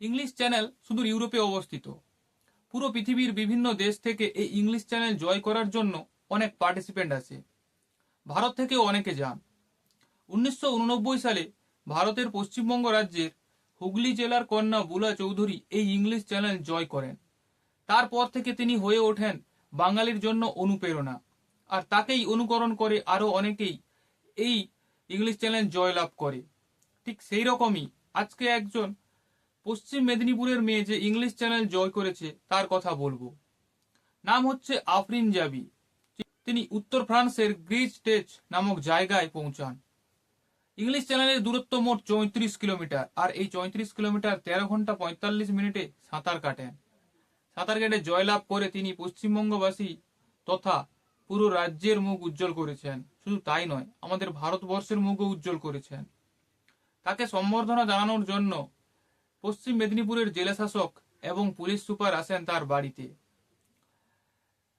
English channel শুধু ইউরোপে অবস্থিত। পুরো পৃথিবীর বিভিন্ন দেশ থেকে এই ইংলিশ চ্যানেল জয় করার জন্য অনেক পার্টিসিপেন্ট আছে। ভারত থেকেও অনেকে যান। উনিশশো উননব্বই সালে ভারতের পশ্চিমবঙ্গ রাজ্যের হুগলি জেলার কন্যা বুলা চৌধুরী এই ইংলিশ চ্যানেল জয় করেন। তারপর থেকে তিনি হয়ে ওঠেন বাঙালির জন্য অনুপ্রেরণা। আর তাকেই অনুকরণ করে আরও অনেকেই এই ইংলিশ চ্যানেল জয়লাভ করে। ঠিক সেই রকমই আজকে একজন পশ্চিম মেদিনীপুরের মেয়ে যে ইংলিশ চ্যানেল জয় করেছে, তার কথা বলব। নাম হচ্ছে আফরিন জাবি। তিনি উত্তর ফ্রান্সের গ্রিজ টেচ নামক জায়গায় পৌঁছান। ইংলিশ চ্যানেলের দূরত্ব মোট চৌত্রিশ কিলোমিটার, আর এই চৌত্রিশ কিলোমিটার তেরো ঘণ্টা পঁয়তাল্লিশ মিনিটে সাঁতার কাটেন। সাঁতার কেটে জয়লাভ করে তিনি পশ্চিমবঙ্গবাসী তথা পুরো রাজ্যের মুখ উজ্জ্বল করেছেন। শুধু তাই নয়, আমাদের ভারতবর্ষের মুখও উজ্জ্বল করেছেন। তাকে সম্বর্ধনা জানানোর জন্য পশ্চিম মেদিনীপুরের জেলা শাসক এবং পুলিশ সুপার আসেন তার বাড়িতে।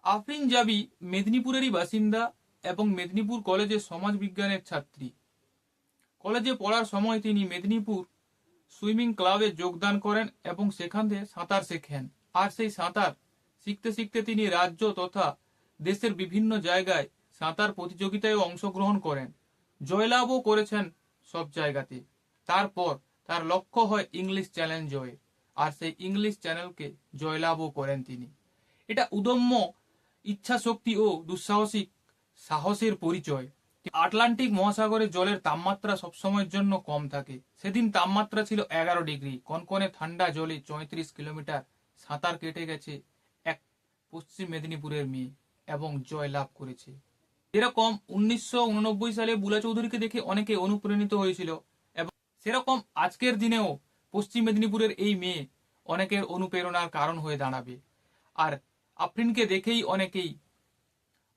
আফরিন জাবি মেদিনীপুরেরই বাসিন্দা এবং মেদিনীপুর কলেজে সমাজ বিজ্ঞানের ছাত্রী। কলেজে পড়ার সময় তিনি মেদিনীপুর সুইমিং ক্লাবে যোগদান করেন এবং সেখান থেকে সাঁতার শেখেন। আর সেই সাঁতার শিখতে শিখতে তিনি রাজ্য তথা দেশের বিভিন্ন জায়গায় সাঁতার প্রতিযোগিতায় অংশগ্রহণ করেন। জয়লাভও করেছেন সব জায়গাতে। তারপর তার লক্ষ্য হয় ইংলিশ চ্যানেল জয় আর সেই ইংলিশ চ্যানেলকে জয়লাভও করেন তিনি। এটা উদম্য ইচ্ছা শক্তি ও দুঃসাহসিক সাহসের পরিচয়। আটলান্টিক মহাসাগরে জলের তাপমাত্রা সবসময়ের জন্য কম থাকে। সেদিন তাপমাত্রা ছিল এগারো ডিগ্রি। কনকনে ঠান্ডা জলে চৌত্রিশ কিলোমিটার সাঁতার কেটে গেছে এক পশ্চিম মেদিনীপুরের মেয়ে এবং জয় লাভ করেছে। এরকম উনিশশো উননব্বই সালে বুলা চৌধুরীকে দেখে অনেকে অনুপ্রাণিত হয়েছিল। সেরকম আজকের দিনেও পশ্চিম মেদিনীপুরের এই মেয়ে অনেকের অনুপ্রেরণার কারণ হয়ে দাঁড়াবে। আর আফরিনকে দেখেই অনেকেই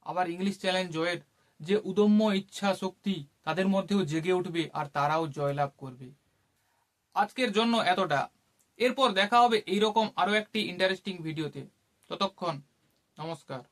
আবার ইংলিশ চ্যালেঞ্জ জয়ের যে উদম্য ইচ্ছা শক্তি তাদের মধ্যেও জেগে উঠবে আর তারাও জয়লাভ করবে। আজকের জন্য এতটা। এরপর দেখা হবে এইরকম আরও একটি ইন্টারেস্টিং ভিডিওতে ততক্ষণ নমস্কার।